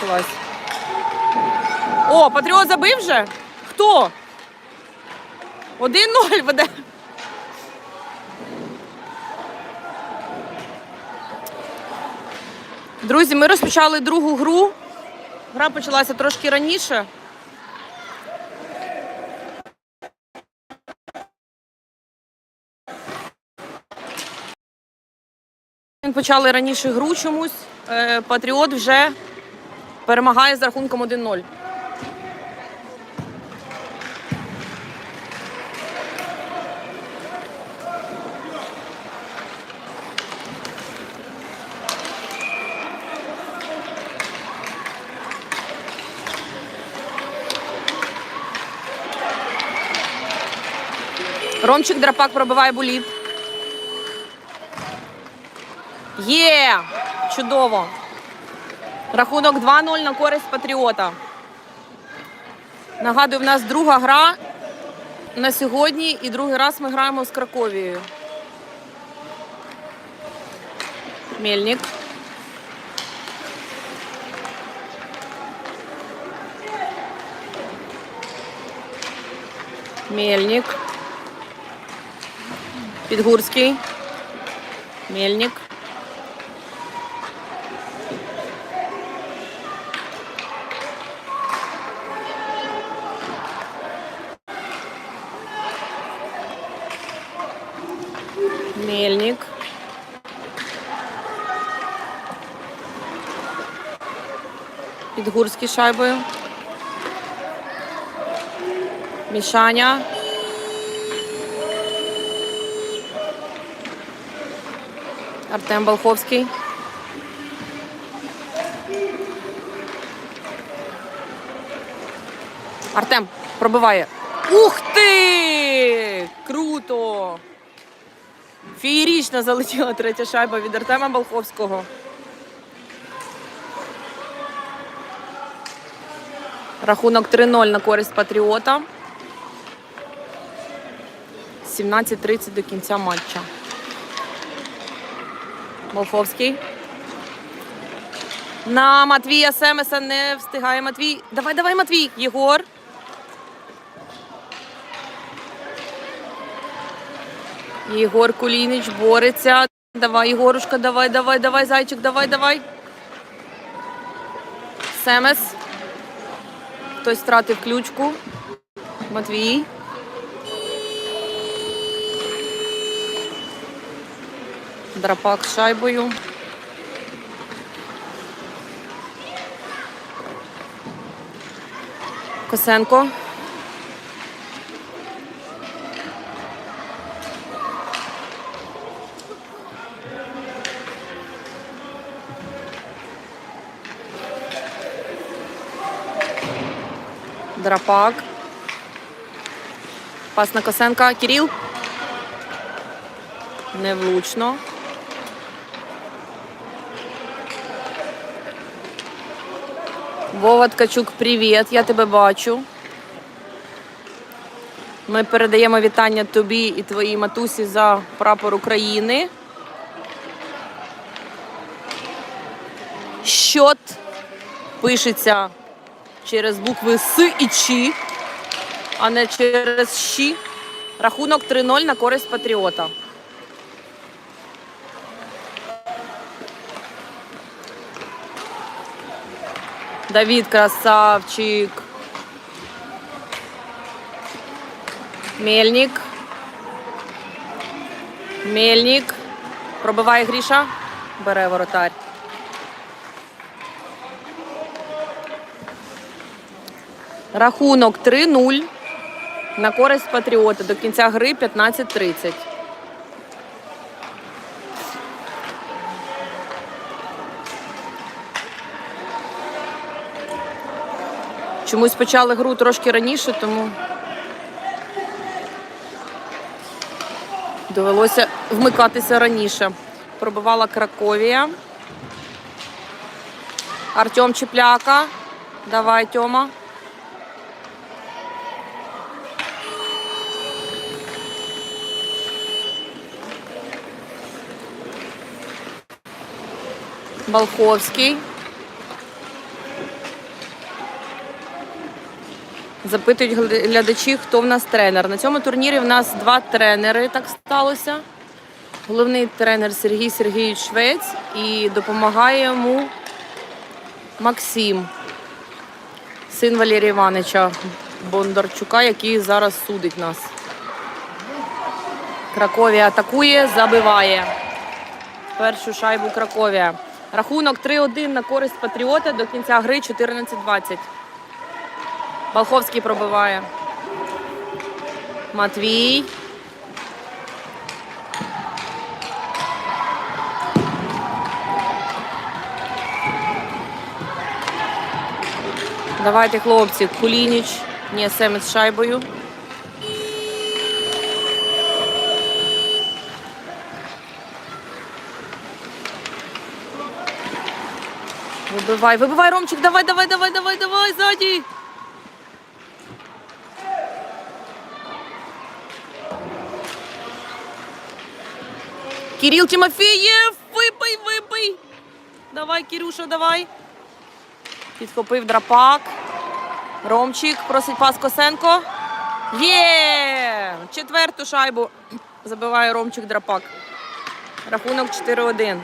почалась. О, Патріот забив вже? Хто? 1-0 веде. Друзі, ми розпочали другу гру. Гра почалася трошки раніше. Почали раніше гру чомусь. Е, Патріот вже перемагає з рахунком 1-0. Ромчик Драпак пробиває буліт. Є! Чудово. Рахунок 2-0 на користь Патріота. Нагадую, в нас друга гра на сьогодні і другий раз ми граємо з Краковією. Мельник. Мельник. Підгурський. Мельник. Підгурський шайбою. Мішаня. Артем Балховський. Артем пробиває. Ух ти! Круто! Феєрічно залетіла третя шайба від Артема Балховського. Рахунок 3-0 на користь Патріота. 17.30 до кінця матча. Балховський. На Матвія Семеса не встигає Матвій. Давай, давай, Матвій. Єгор. Єгор Кулінич бореться. Давай, Єгорушка, давай, давай, давай, зайчик, давай, давай. Семес. Хтось втратив ключку. Матвій. Драпак з шайбою. Косенко. Драпак. Пас на Косенка. Кирил. Невлучно. Вова Ткачук, привіт, я тебе бачу. Ми передаємо вітання тобі і твоїй матусі за прапор України. Щот пишеться через букви С і Ч, а не через Щ. Рахунок 3-0 на користь Патріота. Давид красавчик. Мельник. Мельник. Пробиває Гріша. Бере воротар. Рахунок 3-0 на користь Патріота. До кінця гри 15-30. Чомусь почали гру трошки раніше, тому довелося вмикатися раніше. Пробивала Краковія. Артем Чепляка. Давай, Тьома. Балховський. Запитують гля- глядачі, хто в нас тренер. На цьому турнірі в нас два тренери так сталося. Головний тренер Сергій Сергійович Швець і допомагає йому Максим, син Валерія Івановича Бондарчука, який зараз судить нас. Краковія атакує, забиває. Першу шайбу Краковія. Рахунок 3-1 на користь Патріота до кінця гри 14-20. Балховський пробиває. Матвій. Давайте, хлопці, Кулініч. Ні, Семець з шайбою. Вибивай, вибивай, Ромчик, давай, давай, давай, давай, давай, ззаді. Кирил Тимофеєв, вибий, вибий. Давай, Кирюша, давай. Підхопив драпак. Ромчик просить пас Косенко. Є! Четверту шайбу забиває Ромчик драпак. Рахунок 4-1.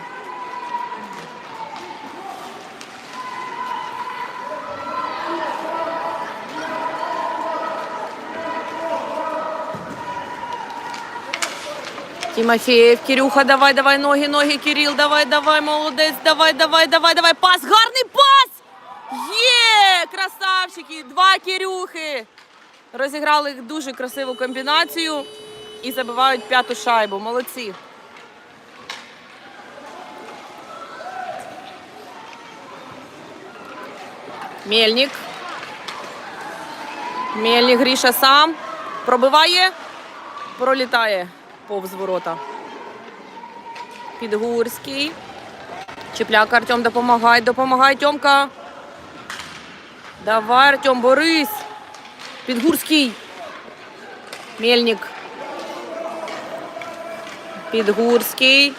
Тимофеєв, Кирюха, давай, давай, ноги, ноги, Кирил, давай, давай, молодець, давай, давай, давай, давай, пас, гарний пас! Є! Красавчики! Два Кирюхи! Розіграли дуже красиву комбінацію і забивають п'яту шайбу. Молодці. Мельник. Мельник Гріша сам. Пробиває, пролітає повз ворота. Підгурський. Чіпляк Артем допомагай, допомагай, Тьомка. Давай, Артем, борись. Підгурський. Мельник. Підгурський.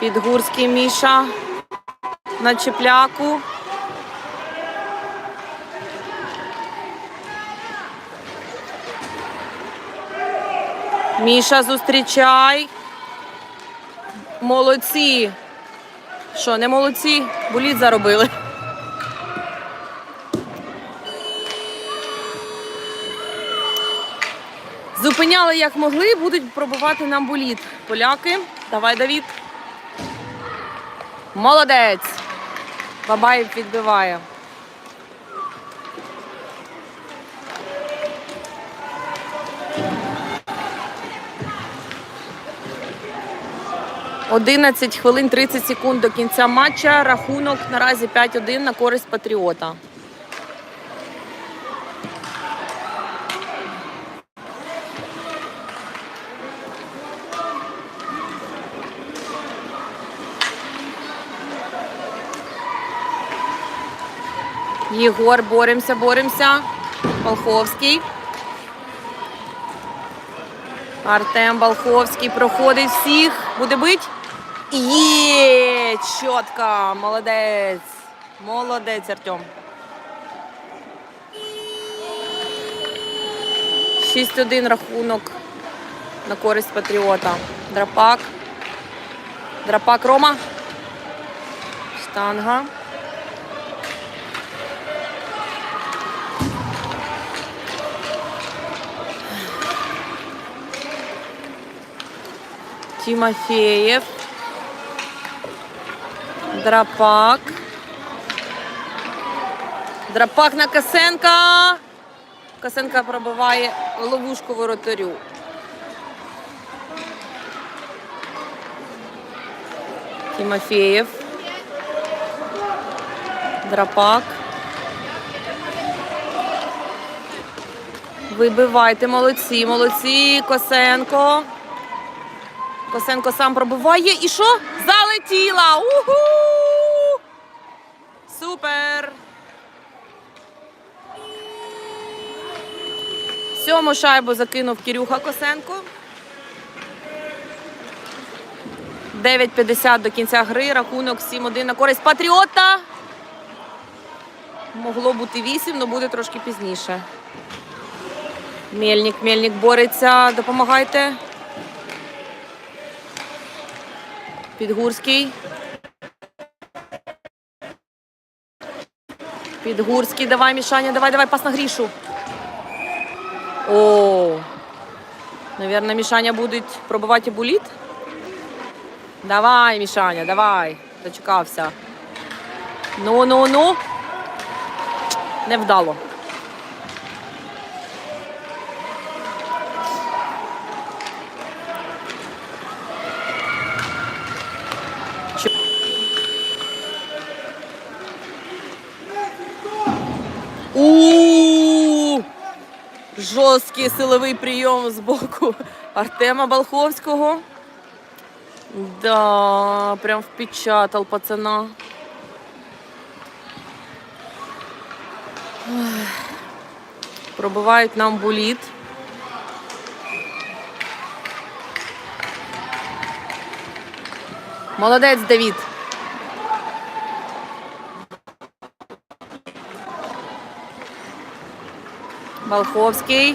Підгурський Міша. На чіпляку. Міша, зустрічай. Молодці. Що, не молодці? Боліт заробили. Зупиняли як могли, будуть пробувати нам боліт. Поляки. Давай, Давід. Молодець. Бабаєв відбиває. Одинадцять хвилин 30 секунд до кінця матча. Рахунок наразі 5-1 на користь Патріота. Єгор, боремося, боремося. Волховський. Артем Балховський проходить всіх. Буде бить. Є! Чітко! Молодець! Молодець, Артем. 6-1 рахунок на користь Патріота. Драпак. Драпак Рома. Штанга. Тимофеев. Драпак. Драпак на Косенка. Косенка пробиває ловушку воротарю. Тимофеєв. Драпак. Вибивайте, молодці, молодці. Косенко. Косенко сам пробиває. І що? Залетіла! Уху! Супер! Сьому шайбу закинув Кирюха Косенко. 9.50 до кінця гри. Рахунок 7-1 на користь Патріота. Могло бути 8, але буде трошки пізніше. Мельник, Мельник бореться. Допомагайте. Підгурський. Підгурський, давай, Мішаня, давай, давай, пас на грішу. О, Наверное, Мішаня будуть пробивати буліт. Давай, Мішаня, давай. Дочекався. Ну, ну, ну. Невдало. Чо- У жорсткий силовий прийом з боку Артема Балховського. Да, прям впечатал пацана. Ой. Пробивають нам буліт. Молодець, Давід. Балховський.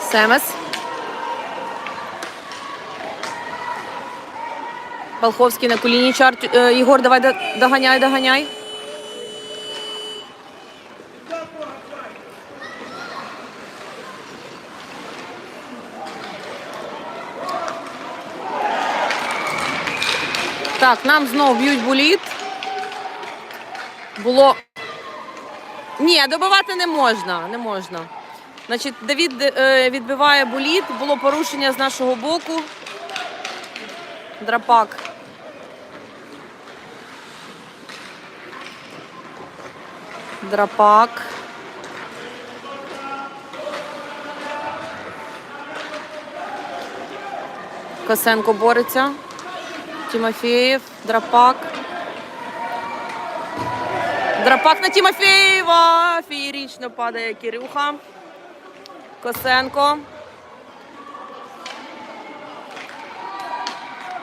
Семес. Балховський на коліні чарт. Е, Єгор, давай доганяй, доганяй. Так, нам знову б'ють буліт. Було. Ні, добивати не можна. Не можна. Значить, Давід е, відбиває боліт, було порушення з нашого боку. Драпак. Драпак. Косенко бореться. Тимофеєв, Драпак. Драпак на Тимофеєва. Феєрично падає Кирюха. Косенко.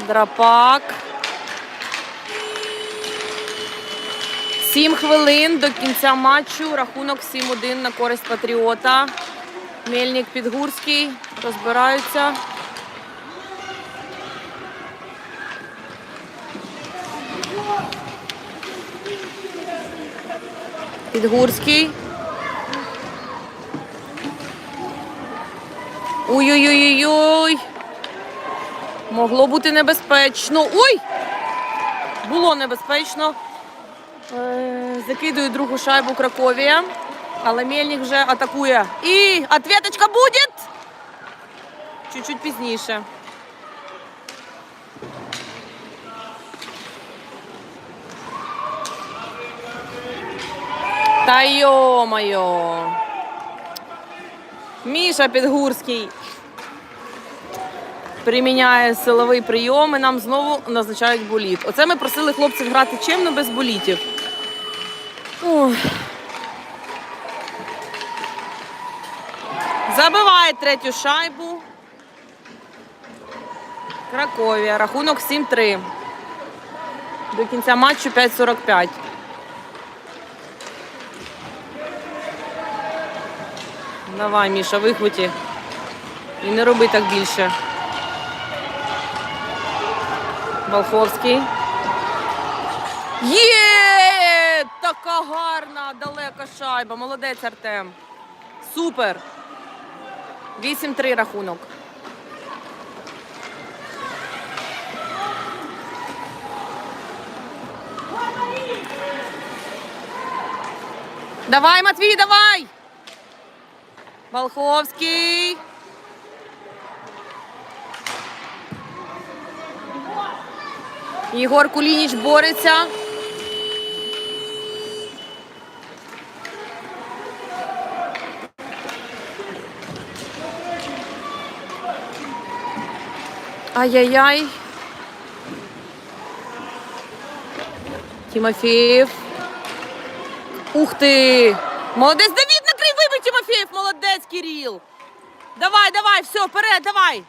Драпак. Сім хвилин до кінця матчу. Рахунок 7-1 на користь Патріота. Мельник Підгурський. Розбираються. Підгурський. Ой-ой-ой-ой. Могло бути небезпечно. Ой! Було небезпечно. Е, Закидує другу шайбу Краковія. Але Мельник вже атакує. І ответочка буде! Чуть-чуть пізніше. Та йо-моє. Міша Підгурський приміняє силовий прийом і нам знову назначають боліт. Оце ми просили хлопців грати чимно без болітів. Ой. Забиває третю шайбу. Краковія. Рахунок 7-3. До кінця матчу 5.45. Давай, Міша, вихваті. І не роби так більше. Балховський. Є! Така гарна, далека шайба. Молодець Артем. Супер. 8-3 рахунок. Давай, Матвій, давай! Волховський. Єгор Кулініч бореться. Ай-яй-яй. Тимофеєв. Ух ти! Молодець молодець, Кирил. Давай, давай, все, вперед, давай.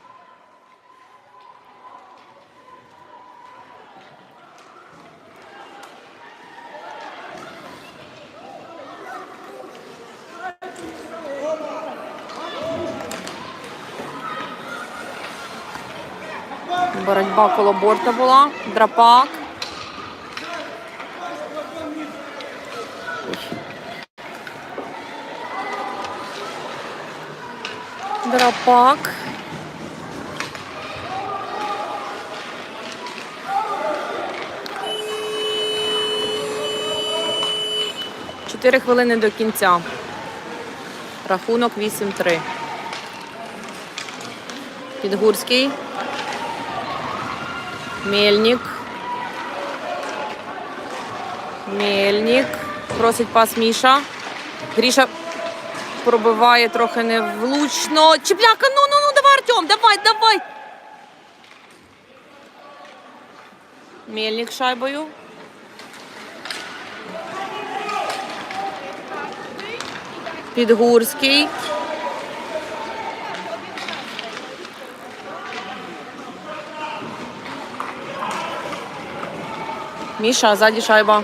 Боротьба коло борта була. Драпак. Драпак. Чотири хвилини до кінця. Рахунок 8-3. Підгурський. Мельник. Мельник. Просить пас Міша. Гріша пробиває трохи невлучно. Чіпляка, ну ну ну давай, Артем, давай, давай. Мельник шайбою. Підгурський. Міша, ззаді шайба.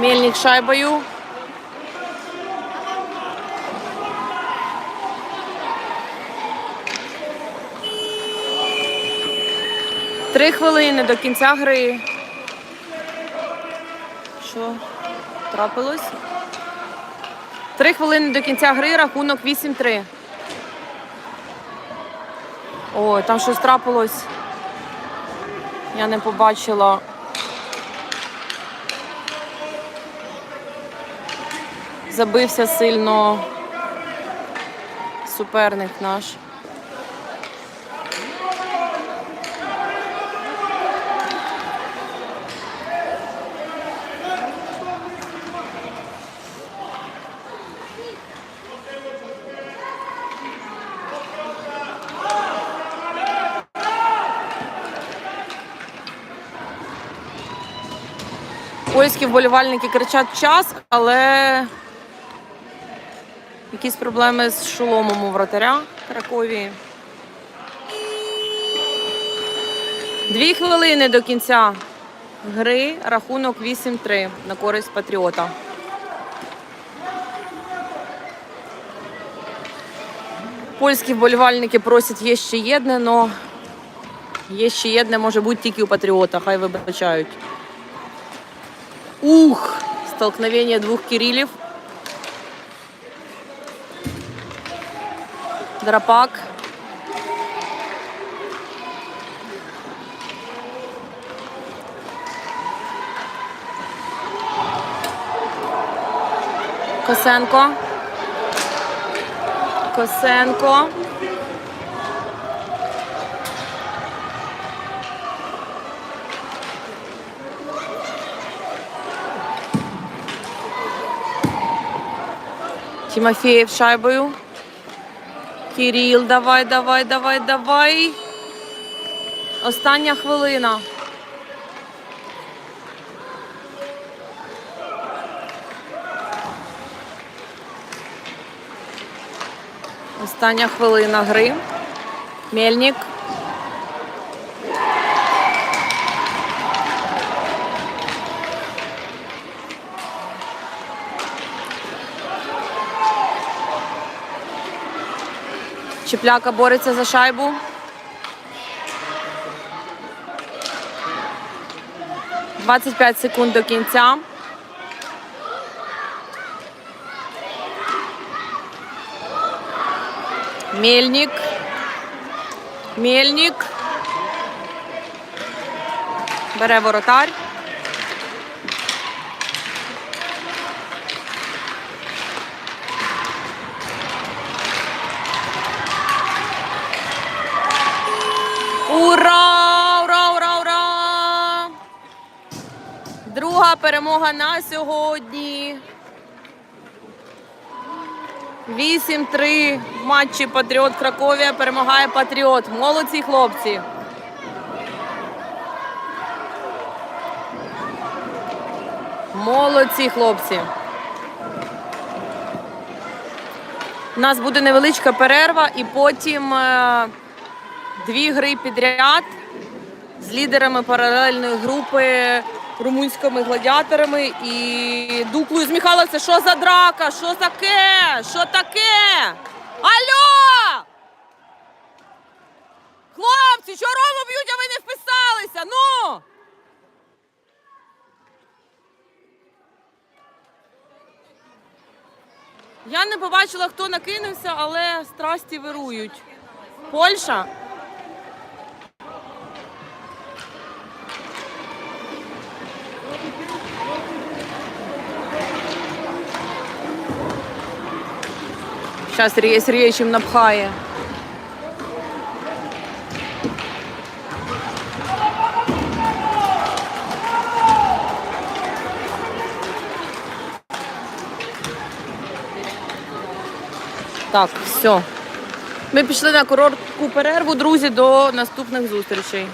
Мельник шайбою. Три хвилини до кінця гри. Що трапилось? Три хвилини до кінця гри, рахунок 8-3. Ой, там щось трапилось. Я не побачила. Забився сильно суперник наш. Польські вболівальники кричать час, але якісь проблеми з шоломом у вратаря Кракові. Дві хвилини до кінця гри. Рахунок 8-3 на користь Патріота. Польські вболівальники просять є ще єдне, але є ще єдне може бути тільки у Патріота, хай вибачають. Ух! Столкновение двух Кириллев. Драпак. Косенко. Косенко. Тимофеев шайбою. Кирил, давай, давай, давай, давай. Остання хвилина. Остання хвилина гри. Мельник. Чіпляка бореться за шайбу. Двадцять п'ять секунд до кінця. Мельник. Мельник. Бере воротар. Перемога на сьогодні. 8-3 в матчі Патріот Краковія перемагає Патріот. Молодці хлопці. Молодці, хлопці. У нас буде невеличка перерва і потім е, дві гри підряд з лідерами паралельної групи румунськими гладіаторами і Дуклою з Михайловця. Що за драка? Що таке? Що таке? Алло! Хлопці, що Рому б'ють, а ви не вписалися? Ну! Я не побачила, хто накинувся, але страсті вирують. Польща? Зараз Сергій Сергійович їм напхає. Так, все. Ми пішли на коротку перерву, друзі, до наступних зустрічей.